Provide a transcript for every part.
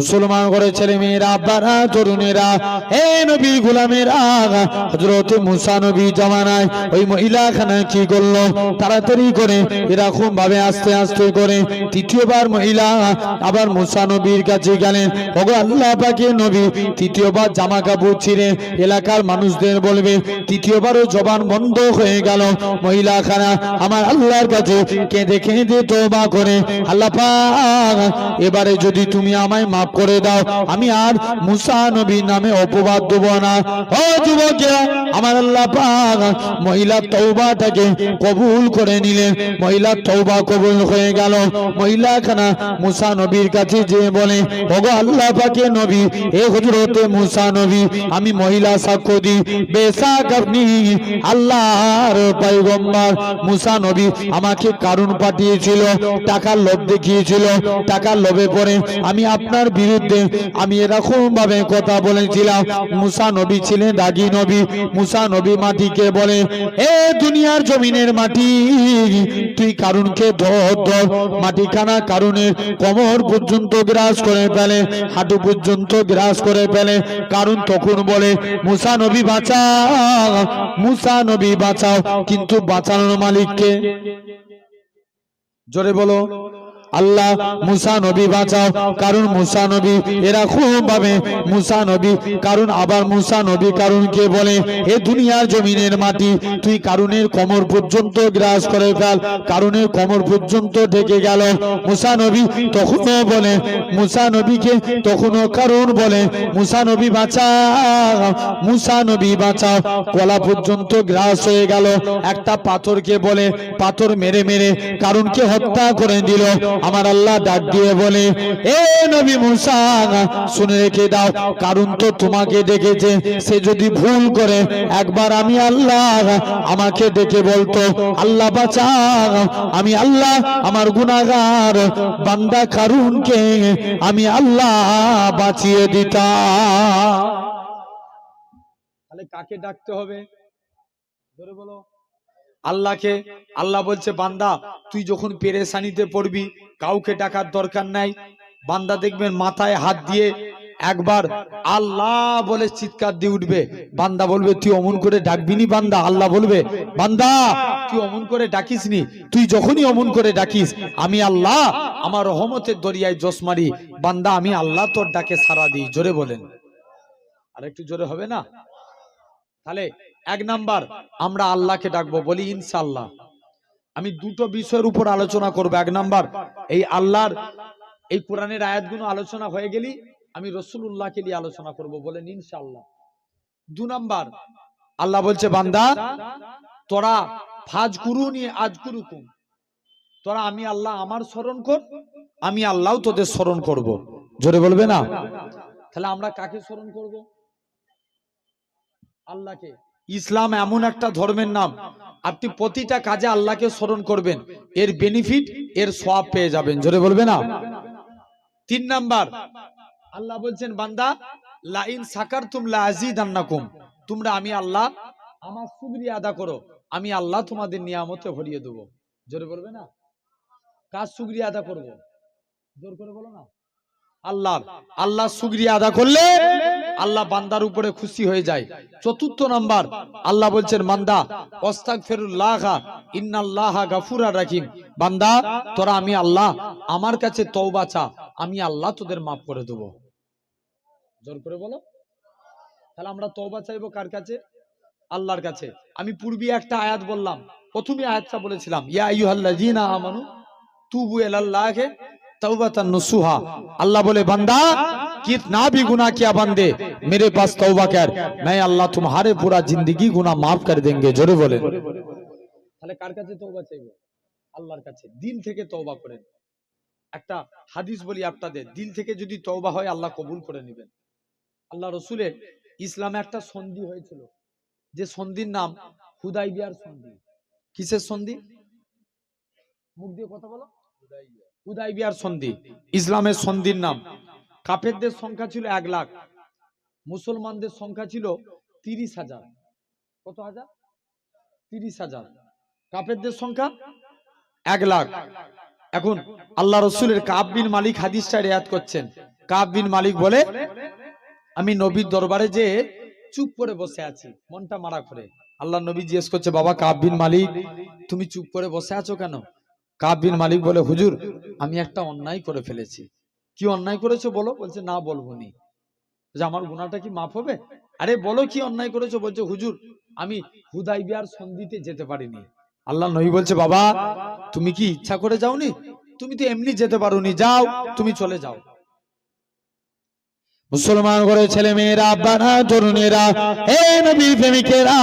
মুসলমান করে ছেলে মেয়েরা আব্বারা, তরুণেরা, হে নবী গোলামেরা হজরত মুসা নবী জমানায় ওই মহিলা খানা কি করল? তাড়াতাড়ি করে এরকম ভাবে আস্তে আস্তে করে তৃতীয়বার মহিলা আবার মুসা নবীর কাছে গেলেন। ওগো আল্লাহ পাকে নবী, তৃতীয়বার জামা কাপড় ছিঁড়ে এলাকার মানুষদের বলবে, তৃতীয়বারও জবান বন্ধ হয়ে গেল। মহিলা খানা আমার আল্লাহর কাছে কেঁদে কেঁদে তোবা করে, আল্লাহ পাক, এবারে যদি তুমি আমায় মাফ করে দাও। আমি আর মুসা নবী নামে অপবাদ দেব না। ও যুবকেরা, আমার আল্লাহ পাক মহিলা তৌবাটাকে কবুল করে নিলেন। মহিলা তৌবা কবুল হয়ে গেল। মহিলা খানা মুসা নবীর কাছে যে বলে, ওগো আল্লাহ পাকে নবী, এ হজরতে মুসা নবী, আমি মহিলা সাক্ষ্য দিই। বেশাক আপনি আল্লাহর পয়গম্বর। মুসা নবী আমাকে কারণ পাঠিয়েছিল, টাকার লোভ দেখিয়েছিল। টাকার লোভে পড়ে আমি আপনার বিরুদ্ধে আমি এরকম ভাবে কথা বলেছিলাম। মুসা নবী ছিলেন রাগী নবী। মুসা নবী মাটিকে বলে, এ দুনিয়ার জমিনের মাটি, তুই কারণকে ধর ধর। মাটিখানা কারণের কোমর পর্যন্ত গ্রাস করে ফেলে, হাঁটু পর্যন্ত গ্রাস করে ফেলে। কারণ তখন বলে, মুসা নবী বাঁচাও, মুসা নবী বাঁচাও। কিন্তু বাঁচানোর মালিককে? জোরে বলো। আল্লাহ মুসা নবী বাঁচাও, কারণ মুসা নবী এরকম ভাবে মুসা নবী, কারণ আবার মুসা নবী কারণকে বলে? এ দুনিয়ার জমিনের মাটি, তুই কারণের কোমর পর্যন্ত গ্রাস করে ফেল, কারণের কোমর পর্যন্ত ঢেকে গেল। মুসা নবী তখনও বলে, মুসা নবীকে তখনও কারণ বলে, মুসা নবী বাঁচাও, মুসা নবী বাঁচাও। কলা পর্যন্ত গ্রাস হয়ে গেল। একটা পাথরকে বলে, পাথর মেরে মেরে কারণকে হত্যা করে দিল। আমার আল্লাহ ডাক দিয়ে বলে, এ নবী মুসা, শুনে রেখে দাও, কারণ তো তোমাকে ডেকেছে, সে যদি ভুল করে, একবার আমি আল্লাহ আমাকে ডেকে বলতো, আল্লাহ বাঁচাও, আমি আল্লাহ আমার গুনাগার বান্দা কারুনকে আমি আল্লাহ বাঁচিয়ে দিতাম। তাহলে কাকে ডাকতে হবে? ধরে বলো। আল্লাহকে, আল্লাহ বলছে, বান্দা, তুই যখন পেরেশানিতে পড়বি, কাউকে ডাকার দরকার নাই। বান্দা দেখবেন মাথায় হাত দিয়ে একবার আল্লাহ বলে চিৎকার দিয়ে উঠবে। বান্দা বলবে, তুই অমন করে ডাকবিনি বান্দা? আল্লাহ বলবে, বান্দা, তুই অমন করে ডাকিস নি? তুই যখনই অমন করে ডাকিস, আমি আল্লাহ আমার রহমতের দরিয়ায় জস মারি। বান্দা, আমি আল্লাহ তোর ডাকে সারা দিই। জোরে বলেন। আর একটু জোরে হবে না? তাহলে এক নাম্বার, আমরা আল্লাহকে ডাকবো, বলি ইনশাআল্লাহ। আমি দুটো বিষয়ের উপর আলোচনা করব, এক নাম্বার, এই আল্লাহর, এই কোরআনের আয়াতগুলো আলোচনা হয়ে গেলি, আমি রসুল্লাহকে নিয়ে আলোচনা করব, বলেন ইনশাআল্লাহ। দু নাম্বার, আল্লাহ বলছে, বান্দা, তোরা ফাজ কুরুনি আজ কুরুকুম। তোরা আমি আল্লাহ আমার স্মরণ কর, আমি আল্লাহ তোদের স্মরণ করব। জোরে বলবে না? তাহলে আমরা কাকে স্মরণ করব? আল্লাহকে। ইসলাম এমন একটা ধর্মের নাম। আপনি প্রতিটা কাজে আল্লাহকে স্মরণ করবেন। এর বেনিফিট এর সব পেয়ে যাবেন। জোরে বলবে না? তিন নাম্বার, আল্লাহ বলছেন, বান্দা, লাইন সাকার তুমলা তুম লাজিদান্নাকুম তোমরা আমি আল্লাহ, আমার শুকরিয়া আদা করো। আমি আল্লাহ তোমাদের নিয়ামতে ভরিয়ে দেবো। জোরে বলবে না? কাজ শুকরিয়া আদা করব? জোর করে বলো না। আল্লাহ আল্লাহ শুকরিয়া আদা করলে আল্লাহ বান্দার উপরে খুশি হয়ে যায়। চতুর্থ নাম্বার, আল্লাহ বলছেন মান্দা অস্তাক ফেরুল্লাহা ইন্নাল্লাহা গাফুরা রাখিম বান্দা, তোরা আমি আল্লাহ, আমার কাছে তওবা চা, আমি আল্লাহ তোদের মাফ করে দেব। জোর করে বলো। তাহলে আমরা তওবা চাইব কার কাছে? আল্লাহর কাছে। আমি পূর্বে একটা আয়াত বললাম, প্রথমে আয়াতটা বলেছিলাম, ইয়া আইয়ুহাল্লাযীনা আমানু, তুবু ইলাল্লাহি তাওবাতান নসুহা। আল্লাহ বলে, বান্দা कितना भी गुनाह किया बंदे मेरे पास तौबा कर मैं अल्लाह तुम्हारे पूरा जिंदगी गुनाह माफ कर देंगे जोरे बोले তাহলে কার কাছে তওবা চাইবো আল্লাহর কাছে দিল থেকে তওবা করেন একটা হাদিস বলি আপনাদের দিল থেকে যদি তওবা হয় আল্লাহ কবুল করে নেবেন আল্লাহ রসুলের ইসলামে একটা সন্ধি হয়েছিল যে সন্ধির নাম হুদাইবিয়ার সন্ধি কিসের সন্ধি মুখ দিয়ে কথা বলো হুদাইবিয়ার সন্ধি ইসলামের সন্ধির নাম কাফেরদের সংখ্যা ছিল এক লাখ। মুসলমানদের সংখ্যা ছিল তিরিশ হাজার। কত হাজার? তিরিশ হাজার। কাফেরদের সংখ্যা এক লাখ। এখন আল্লাহ রসুলের কাব বিন মালিক হাদিসটা রেয়াত করছেন। কাব বিন মালিক বলে, আমি নবীর দরবারে যে চুপ করে বসে আছি, মনটা মারা করে। আল্লাহ নবী জিজ্ঞেস করছে, বাবা, কাব বিন মালিক, তুমি চুপ করে বসে আছো কেন? কাব বিন মালিক বলে, হুজুর, আমি একটা অন্যায় করে ফেলেছি। কি অন্যায় করেছ বলো? বলছে, না বলব নি। যে আমার গুণাটা কি মাফ হবে? আরে বলো কি অন্যায় করেছ? বলছে, হুজুর, আমি হুদাই বিহার সন্ধিতে যেতে পারিনি। আল্লাহ নবী বলছে, বাবা, তুমি কি ইচ্ছা করে যাওনি? তুমি তো এমনি যেতে পারোনি। যাও, তুমি চলে যাও। মুসলমান করে ছেলে মেয়েরা আব্বারা তরুণেরা হে নবী প্রেমিকেরা,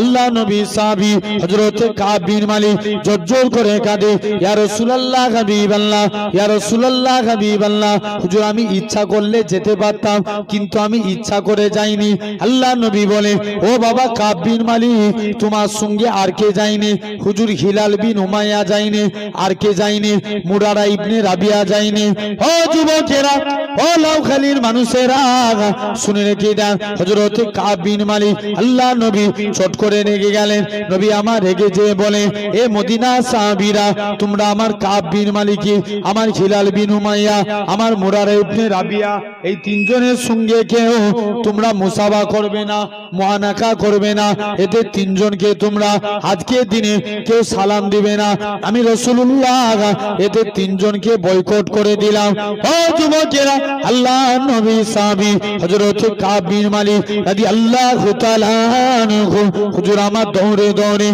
আল্লাহ নবী সাহাবী, হযরত কাব বিন মালিক জজ্জল করে কাঁদে, ইয়া রাসূলুল্লাহ হাবিবাল্লাহ, ইয়া রাসূলুল্লাহ হাবিবাল্লাহ। হুজুর, আমি ইচ্ছা করলে যেতে পারতাম, কিন্তু আমি ইচ্ছা করে যাইনি। আল্লাহ নবী বলে, ও বাবা কাব বিন মালিক, তোমার সঙ্গে আর কে যায়নি? হুজুর, হিলাল বিন উমাইয়া যায়নি, আর কে যায়নি? মুরারা ইবনে রাবিয়া যায়নি। ও যুবকেরা, ও লাউখালীর মানুষেরা শুনে রেখে দেন হযরত কাব বিন মালিক। আল্লাহ নবী করে রেগে গেলেন। নবী আমার রেগে যে বলে, এ মদিনা সাহাবীরা, তোমরা আমার মালিকি আমার হিলাল বিন আমার মুরারা ইবনে রাবিয়া, এই তিনজনের সঙ্গে কেউ তোমরা মুসাবা করবে না, মহানাকা করবে না। তিনজনকে তোমরা দিনে কেউ সালাম দিবে না। আমি রসুল্লাহ এতে তিনজনকে বয়কট করে দিলাম। ও যুবকেরা, আল্লাহ নবী মালিক হুজুর আমার দৌড়ে দৌড়ে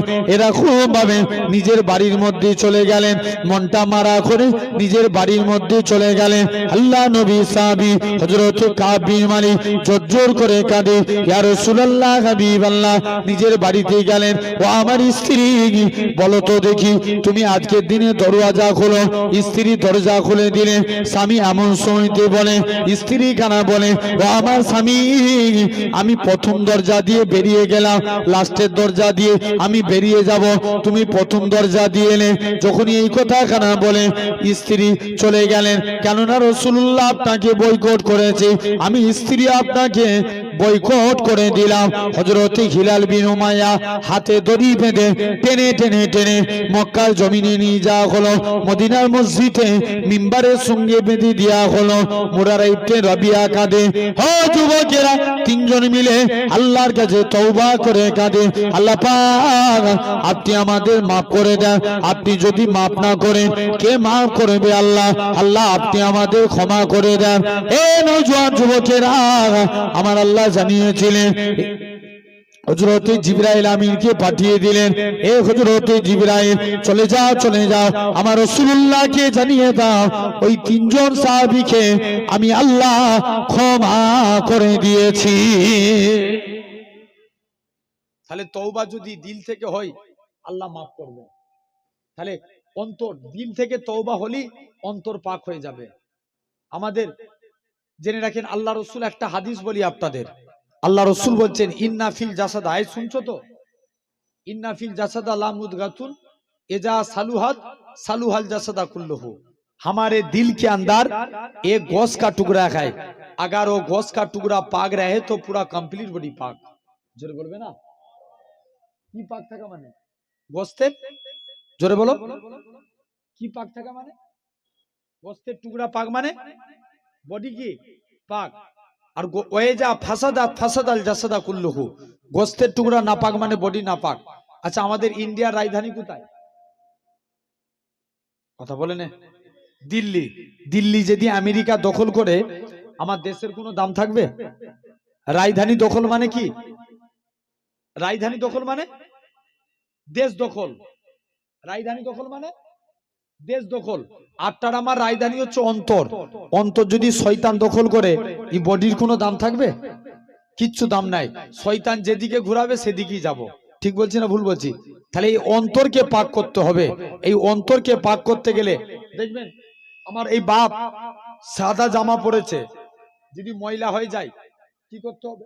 ভাবে নিজের বাড়ির মধ্যে চলে গেলেন। মনটা মারা করে নিজের বাড়ির মধ্যে চলে গেলেন। আল্লাহ নবী সাহাবী হযরত কাব বিন মালিক জোর করে কাঁদে নিজের বাড়িতে গেলেন? ও আমার স্ত্রী, বলো তো দেখি, তুমি আজকের দিনে দরওয়াজা খোলো। স্ত্রী দরজা খুলে দিলেন স্বামী এমন সময়তে বলে, স্ত্রী কানা বলে, ও আমার স্বামী, আমি প্রথম দরজা দিয়ে বেরিয়ে গেলাম, লাস্টের দরজা দিয়ে আমি বেরিয়ে যাব। তুমি প্রথম দরজা দিয়ে এলে। যখনই এই কথা কানা বলে, স্ত্রী চলে গেলেন। কেননা রসুল্লাহ আপনাকে বৈকট করেছে। আমি স্ত্রী আপনাকে বয়কট করে দিলাম। হজরত হিলাল বিন হাতে দড়ি বেঁধে টেনে টেনে টেনে মক্কার জমিনে নিয়ে যাওয়া হলো। মদিনার মসজিদে মিম্বারের সঙ্গে বেঁধে দেওয়া হলো। মুরারা ইবনে রবিয়া কাঁদে। ও যুবকেরা, তিনজন মিলে আল্লাহর কাছে তওবা করে কাঁদে। আল্লাহ আপনি আমাদের মাফ করে দেন। আপনি যদি মাফ না করেন, কে মাফ করবে আল্লাহ? আল্লাহ, আপনি আমাদের ক্ষমা করে দেন। এ নজওয়ান যুবকেরা, আমার আল্লাহ জানিয়েছিলেন হজরতে জিব্রাইল আমিনকে পাঠিয়ে দিলেন, এ হজরতে জিব্রাইল, চলে যাও চলে যাও, আমার রসুল্লাহকে জানিয়ে দাও, ওই তিনজন সাহাবিকে আমি আল্লাহ ক্ষমা করে দিয়েছি। তাহলে তওবা যদি দিল থেকে হয়, আল্লাহ মাফ করবে তাহলে অন্তর, দিল থেকে তওবা হলি অন্তর পাক হয়ে যাবে। আমাদের জেনে রাখেন আল্লাহ রসুল একটা হাদিস বলি আপনাদের আল্লাহ রসুল বলছেন ইন্না ফিল জাসাদা আয় শুনছো তো ইন্না ফিল জাসাদা লামুদ গাতুন एजा सालुहत सालुहल जसदा कुल्लुहु हमारे दिल के अंदर एक गोश्त का टुकड़ा है अगर वो गोश्त का टुकड़ा पाक रहे तो पूरा कंप्लीट बॉडी पाक জোরে বলবে না কি পাক থাকা মানে গোস্তের জোরে বলো কি পাক থাকা মানে গোস্তের টুকরা পাক মানে বডি কি? পাক। আর গো- ওয়ে যা, ফাসাদা ফাসাদাল জাসাদা কুল্লুহু। গোস্তের টুকরা না পাক মানে বডি না পাক আচ্ছা আমাদের ইন্ডিয়ার রাজধানী কোথায়? কথা বলে নে। দিল্লি। দিল্লি যদি আমেরিকা দখল করে, আমার দেশের কোনো দাম থাকবে? রাজধানী দখল মানে কি? রাজধানী দখল মানে? দেশ দখল। রাজধানী দখল মানে? দেশ দখল। আপনার আমার রাজধানী হচ্ছে অন্তর। অন্তর যদি শয়তান দখল করে, এই বডির কোনো দাম থাকবে? কিচ্ছু দাম নাই। শয়তান যেদিকে ঘুরাবে, সেদিকেই যাব। ঠিক বলছি না ভুল বলছি? তাহলে এই অন্তরকে পাক করতে হবে। এই অন্তরকে পাক করতে গেলে, দেখবেন, আমার এই বাপ সাদা জামা পরেছে। যদি ময়লা হয়ে যায়, কি করতে হবে?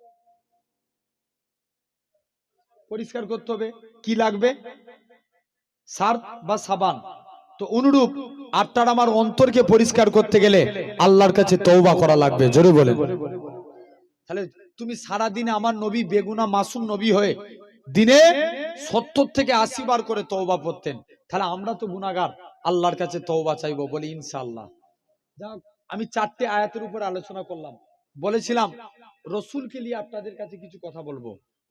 পরিষ্কার করতে হবে। কি লাগবে? সার্ফ বা সাবান। তো অনুরূপ আপনার আমার অন্তরকে পরিষ্কার করতে গেলে আল্লাহর কাছে তওবা করা লাগবে। জোরে বলেন। তাহলে তুমি সারা দিনে আমার নবী বেগুনা মাসুম নবী হয়ে দিনে সত্তর থেকে আশি বার করে তওবা পড়তেন তাহলে আমরা তো গুনাগার আল্লাহর কাছে তওবা চাইব বলি ইনশাআল্লাহ। যাক, আমি চারটে আয়াতের উপর আলোচনা করলাম। বলেছিলাম, রসুলকে নিয়ে আপনাদের কাছে কিছু কথা বলব।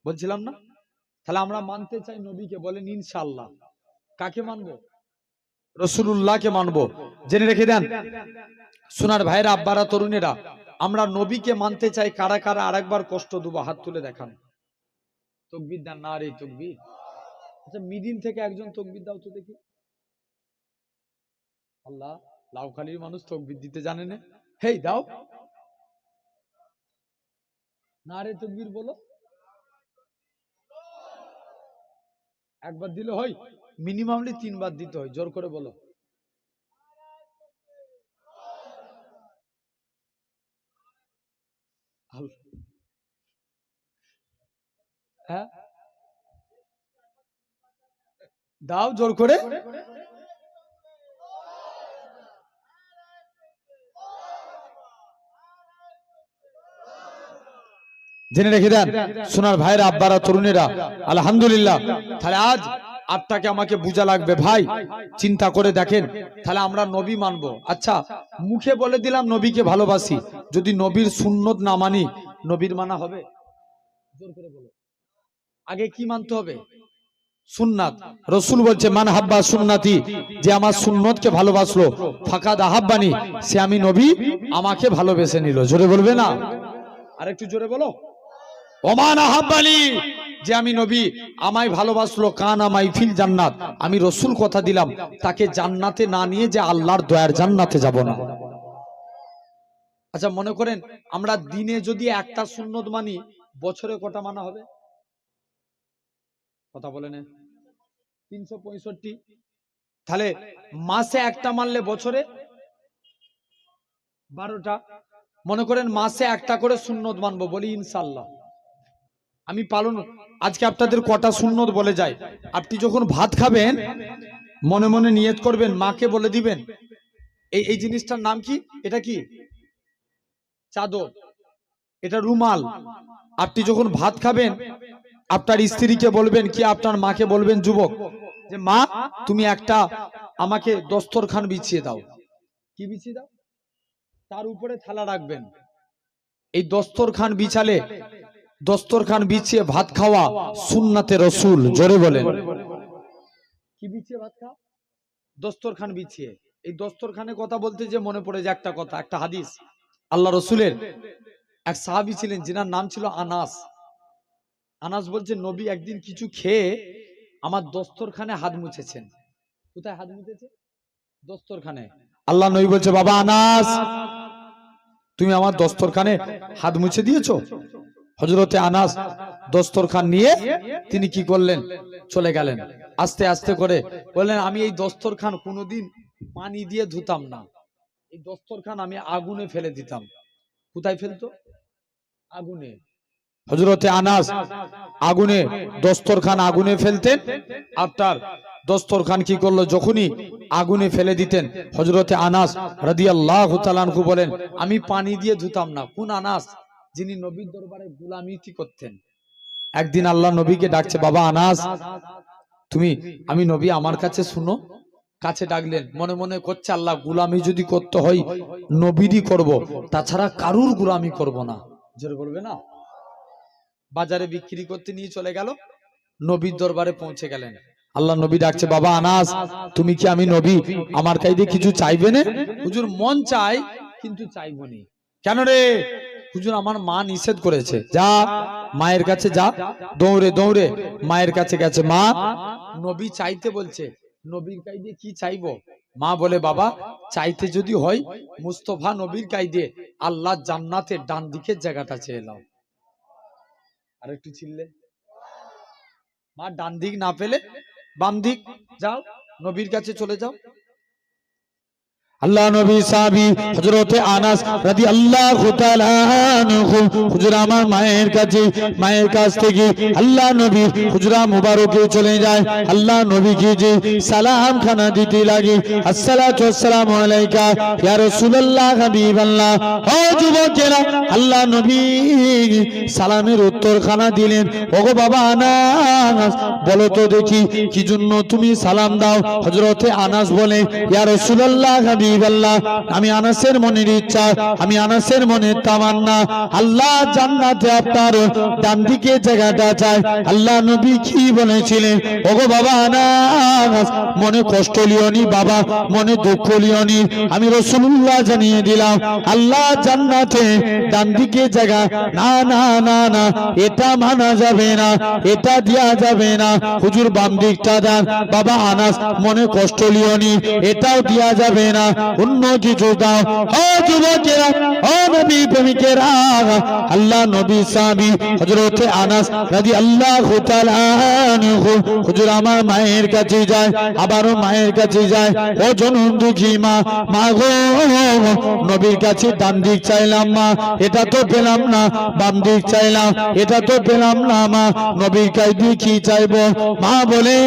বলছিলাম না? তাহলে আমরা মানতে চাই নবীকে, বলেন ইনশাল্লাহ কাকে মানবো? রসুল্লাহকে মানবো। জেনে রেখে দেন, সোনার ভাইরা আব্বারা, তরুণেরা, আমরা নবীকে মানতে চাই কারা কারা? আরেকবার কষ্ট দেবো, হাত তুলে দেখান। না রে তকবির। আচ্ছা মিদিন থেকে একজন তকবির দাও তো দেখি। আল্লাহ লাউখালির মানুষ তকবির দিতে জানে না। হেই, দাও। না রে তকবির বলো। একবার দিলে হয়। মিনিমামলি তিনবার দিতে হয় জোর করে বলো। হ্যাঁ? দাও জোর করে। জেনে রেখে দেন সোনার ভাইরা আব্বারা তরুণেরা আলহামদুলিল্লাহ। তাহলে আজ আপনাকে আমাকে বুঝা লাগবে, ভাই। চিন্তা করে দেখেন, তাহলে আমরা নবী মানবো। আচ্ছা মুখে বলে দিলাম নবীকে ভালোবাসি। যদি নবীর সুন্নত না মানি, নবীর মানা হবে? আগে কি মানতে হবে? সুন্নাত। রসুল বলছে, মান হাব্বা সুন্নাতি, যে আমার সুন্নতকে ভালোবাসলো ফাঁকা দাহাব্বানি সে আমি নবী, আমাকে ভালোবেসে নিল। জোরে বলবে না? আর একটু জোরে বলো। ওমান আহাব্বানি যে আমি নবী, আমায় ভালোবাসলো, কান আমায় ফিল জান্নাত। আমি রসুল কথা দিলাম, তাকে জান্নাতে না নিয়ে যে আল্লাহর দয়ার জান্নাতে যাব না। আচ্ছা মনে করেন, আমরা দিনে যদি একটা সুন্নত মানি, বছরে কটা মানা হবে? কথা বলে তিনশো পঁয়ষট্টি। তাহলে মাসে একটা মানলে বছরে? বারোটা। মনে করেন, মাসে একটা করে সুন্নত মানবো, বলি ইনশাল্লাহ আমি পালন আজকে আপনাদের কটা সুন্নত বলে যায়। আপনি যখন ভাত খাবেন, মনে মনে নিয়ত করবেন, মাকে বলে দিবেন। এই এই জিনিসটার নাম কি? এটা কি? চাদর। এটা রুমাল। আপনি যখন ভাত খাবেন, আপনার স্ত্রীকে বলবেন কি, আপনার মাকে বলবেন, যুবক, যে মা, তুমি একটা আমাকে দস্তরখান বিছিয়ে দাও। কি বিছিয়ে দাও? তার উপরে থালা রাখবেন। এই দস্তরখান বিছালে দস্তরখান বিছিয়ে ভাত খাওয়া সুন্নাতে রসুল জোরে বলেন। কি বিছিয়ে ভাত খাওয়া? দস্তরখান বিছিয়ে। এই দস্তরখানে কথা বলতে যে মনে পড়ে যে একটা কথা একটা হাদিস। আল্লাহ রসুলের এক সাহাবি ছিলেন যেনার নাম ছিল আনাস। আনাস বলছে নবী একদিন কিছু খেয়ে আমার দস্তরখানে হাত মুছেছেন। কোথায় হাত মুছেছে? দস্তরখানে। আল্লাহ নবী বলছে বাবা আনাস তুমি আমার দস্তরখানে হাত মুছে দিয়েছ? হজরতে আনাস দস্তরখান নিয়ে তিনি কি করলেন? চলে গেলেন। আস্তে আস্তে করে বললেন, আমি এই দস্তরখান কোনোদিন পানি দিয়ে ধুতাম না। এই দস্তরখান আমি আগুনে ফেলে দিতাম। কোথায় ফেলতো? আগুনে। হজরতে আনাস আগুনে, দস্তরখান আগুনে ফেলতেন। আপনার দস্তরখান কি করল? যখনই আগুনে ফেলে দিতেন হজরতে আনাস রাদিয়াল্লাহু তাআলাহু বলেন, আমি পানি দিয়ে ধুতাম না। কোন আনাস যিনি নবীর দরবারে গুলামিতি করতেন। একদিন আল্লাহ নবীকে ডাকছে, বাবা আনাস, তুমি, আমি নবী, আমার কাছে শুনো। কাছে ডাকলেন, মনে মনে করছে, আল্লাহ গুলামি যদি করতে হয়, নবীরই করব, তাছাড়া কারুর গুলামি করব না। জোরে বলবে না? বাজারে বিক্রি করতে নিয়ে চলে গেল, নবীর দরবারে পৌঁছে গেলেন। আল্লাহ নবী ডাকছে, বাবা আনাস, তুমি কি আমি নবী? আমার কাইদে কিছু চাইবে না? হুজুর, মন চাই, কিন্তু চাইব নি। কেন রে? হুজুর আমার মা নিষেধ করেছে। যা মায়ের কাছে যা দৌড়ে দৌড়ে। মায়ের কাছে গেছে মা। নবী চাইতে বলছে নবীর কাইদে কি চাইব? মা বলে বাবা চাইতে যদি হয় মুস্তফা নবীর কাইদে আল্লাহ জান্নাতের ডান দিকের জায়গাটা চেয়ে নাও। আর একটু ছিললে মা ডান দিক না পেলে বাম দিক যাও নবীর কাছে চলে যাও। আল্লাহ নবী সাহাবী হযরতে আনাস তাআলা আনহু। হুজুর আমার মায়ের কাছে, মায়ের কাছ থেকে আল্লাহ নবী হুজরা মুবারকে চলে যায়। আল্লাহ নবীকে যে সালাম খানা দিতে লাগে। ওয়াসসালামু আলাইকা ইয়া রাসূলুল্লাহ হাবিবাল্লাহ। ও যুবকেরা, আল্লাহ নবী সালামের উত্তর খানা দিলেন। ওগো বাবা আনাস, বলো তো দেখি, কি জন্য তুমি সালাম দাও? হযরতে আনাস বলে, ইয়া রাসূলুল্লাহ হাবিব আমি আনাসের মনের ইচ্ছা, আমি আনাসের মনের তামান্না। আল্লাহ জান্নাতে আপনার ডান দিকে জায়গাটা আল্লাহ নবী কি বলেছিলেন? ওগো বাবা আনাস, মনে কষ্ট লিওনি বাবা, মনে দুঃখ লিওনি আমি রসুল্লাহ জানিয়ে দিলাম, আল্লাহ জান্নাতে ডান দিকে জায়গা, না না না না, এটা মানা যাবে না, এটা দেয়া যাবে না। হুজুর বাম দিকটা দেন। বাবা আনাস, মনে কষ্ট লিওনি এটাও দেওয়া যাবে না। অন্য কিছু দাও ও যুবকেরা, ও নবী প্রেমিকেরা, আল্লাহ নবী সাহাবী হযরত আনাস তাআলা আনহু, হুজুর আমার মায়ের কাছে যায়, আবারও মায়ের কাছে যায়, ও জনম দুঃখী মা মা গো, নবীর কাছে ডান দিক চাইলাম মা, এটা তো পেলাম না, বাম দিক চাইলাম, এটা তো পেলাম না মা, নবীর কাছে কি চাইব? মা বলে,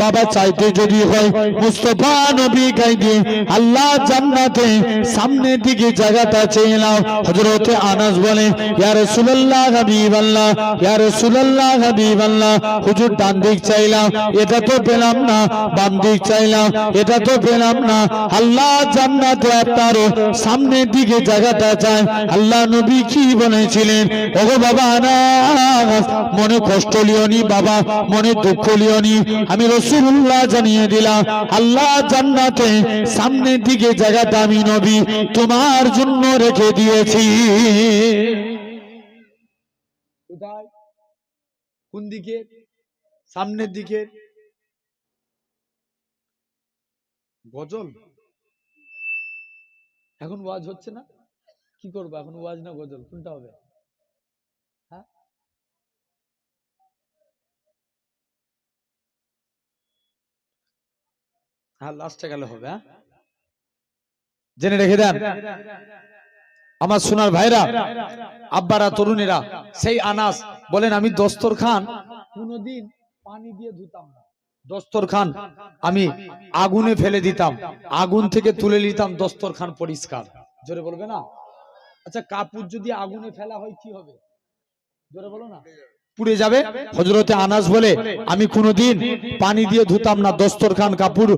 বাবা চাইতে যদি হয়, মুস্তফা নবী কাইদি আল্লাহ জান্নাতে সামনের দিকে জায়গাটা চেয়ে নাও। হযরতে আনাস বলে, ইয়া রাসূলুল্লাহ হাবিবাল্লাহ, ইয়া রাসূলুল্লাহ হাবিবাল্লাহ। হুজুর, ডান দিক চাইলাম এটা তো পেলাম না, বাম দিক চাইলাম এটা তো পেলাম না। আল্লাহ জান্নাতে আপনার সামনের দিকে জায়গাটা চায়। আল্লাহ নবী কি বলেছিলেন? ওগো বাবা আনাস, মনে কষ্ট লিওনি বাবা, মনে দুঃখ লিওনি। আমি রসুল্লাহ জানিয়ে দিলাম, আল্লাহ জান্নাতে সামনের দিকে জায়গাটা আমি নবী তোমার জন্য রেখে দিয়েছি। কোন দিকে? সামনের দিকে? গজল? এখন ওয়াজ হচ্ছে না? কি করব, এখন ওয়াজ না গজল? কোনটা হবে? হ্যাঁ? হ্যাঁ লাস্টে গেলে হবে হ্যাঁ? জেনে রেখে দেন। আমার সোনার ভাইরা আব্বারা তরুণেরা সেই আনাস বলেন আমি দস্তরখান। কোনোদিন পানি দিয়ে ধুতাম না। দস্তরখান আমি আগুনে ফেলে দিতাম আগুন থেকে তুলে নিতাম দস্তরখান পরিষ্কার। জোরে বলবে না? আচ্ছা কাপড় যদি আগুনে ফেলা হয় কি হবে? জোরে বলো না। পুড়ে যাবে। হজরতে আনাস বলে, আমি কোনোদিন পানি দিয়ে ধুতাম না, দস্তরখান, কাপড়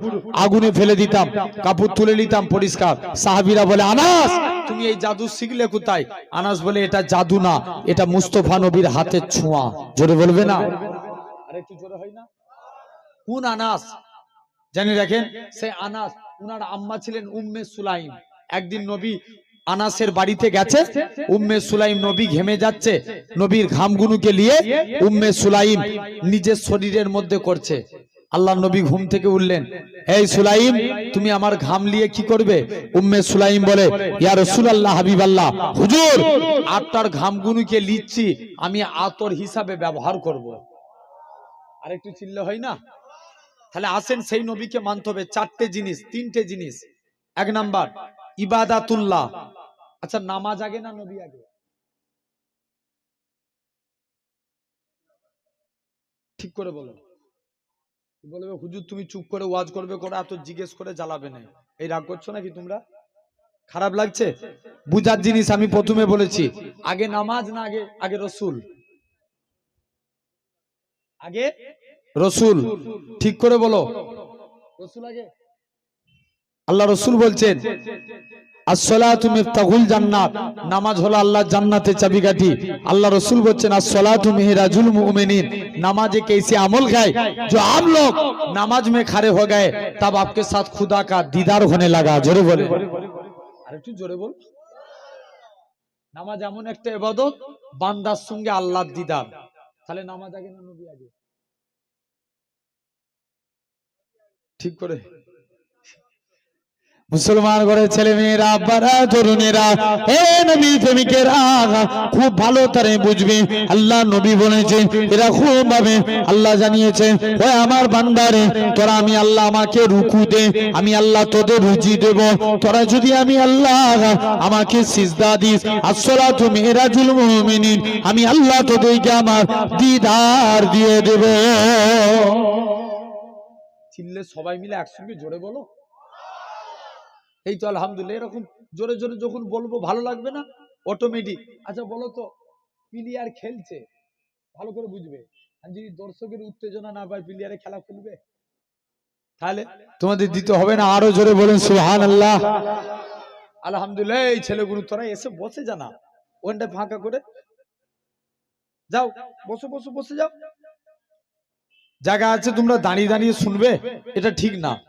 আগুনে ফেলে দিতাম, কাপড় তুলে নিতাম পরিষ্কার। সাহাবিরা বলে, আনাস, তুমি এই জাদু শিখলে কোথায়? আনাস বলে, এটা জাদু না, এটা মুস্তফা নবীর হাতের ছোঁয়া। জোরে বলবে না? আরে একটু জোরে হয় না? কোন আনাস? জানি রাখেন, সেই আনাস, উনার আম্মা ছিলেন উম্মে সুলাইম। একদিন নবী আনাসের বাড়িতে গেছে। উম্মে সুলাইম নবী ঘেমে যাচ্ছে। নবীর ঘামগুনুকে নিয়ে উম্মে সুলাইম নিজের শরীরের মধ্যে করছে। আল্লাহ নবী ঘুম থেকে উঠলেন। এই সুলাইম, তুমি আমার ঘাম নিয়ে কি করবে? উম্মে সুলাইম বলে, ইয়া রাসূলুল্লাহ, হাবিবাল্লাহ, হুজুর আপনার ঘামগুনুকে লিচ্ছি, আমি আতর হিসাবে ব্যবহার করব। আর একটু চিল্লে হয় না? তাহলে আসেন সেই নবীকে মানতে হবে। চারটে জিনিস, তিনটে জিনিস। এক নাম্বার, ইবাদাতুল্লাহ। আচ্ছা নামাজ আগে না নবী আগে? ঠিক করে বলো। বলবে, হুজুর, তুমি চুপ করে ওয়াজ করবে, করে এত জিজ্ঞেস করে জ্বালাবে না। এই রাগ করছ নাকি তোমরা? খারাপ লাগছে? বুঝার জিনিস আমি প্রথমে বলেছি। আগে নামাজ না আগে আগে রসুল? আগে রসুল। ঠিক করে বলো। রসুল আগে? আল্লাহ রসুল বলছেন নামাজ খারে হো গায়ে, তব আপকে সাথ খুদা কা দিদার হোনে লাগা। জোরে বলে। আর জোরে বল। নামাজ এমন একটা ইবাদত, বান্দার সঙ্গে আল্লাহ দিদার। তাহলে নামাজ আগে? ঠিক করে। মুসলমান ঘরে ছেলে মেয়েরা আব্বারা তরুণেরা, হে নবী প্রেমিকেরা, খুব ভালো তারে বুঝবে। আল্লাহ নবী বলেছেন, এরা খুব ভাবে আল্লাহ জানিয়েছেন, ওই আমার বান্দারে, তোরা আমি আল্লাহ আমাকে রুকু দে, আমি আল্লাহ তোদের রুজি দেব। তোরা যদি আমি আল্লাহ আমাকে সিজদা দিস আসসালাতু মিরাজুল মুমিনিন, আমি আল্লাহ তোদেরকে আমার দিদার দিয়ে দেব। চিল্লে সবাই মিলে একসঙ্গে জোরে বলো। এই তো আলহামদুলিল্লাহ, এরকম জোরে জোরে যখন বলব ভালো লাগবে না অটোমেটিক আচ্ছা বলো তো, প্লেয়ার খেলছে, ভালো করে বুঝবে। যদি দর্শকের উত্তেজনা না পায় প্লেয়ারে খেলা খুলবে? তাহলে তোমাদের দিতে হবে না, আরও জোরে বলেন সুহান আল্লাহ আলহামদুলিল্লাহ, এই ছেলেগুলো তোরা এসে বসে জানা ওখানটা ফাঁকা করে। যাও, বসো বসো, বসে যাও। জায়গা আছে, তোমরা দাঁড়িয়ে দাঁড়িয়ে শুনবে, এটা ঠিক না।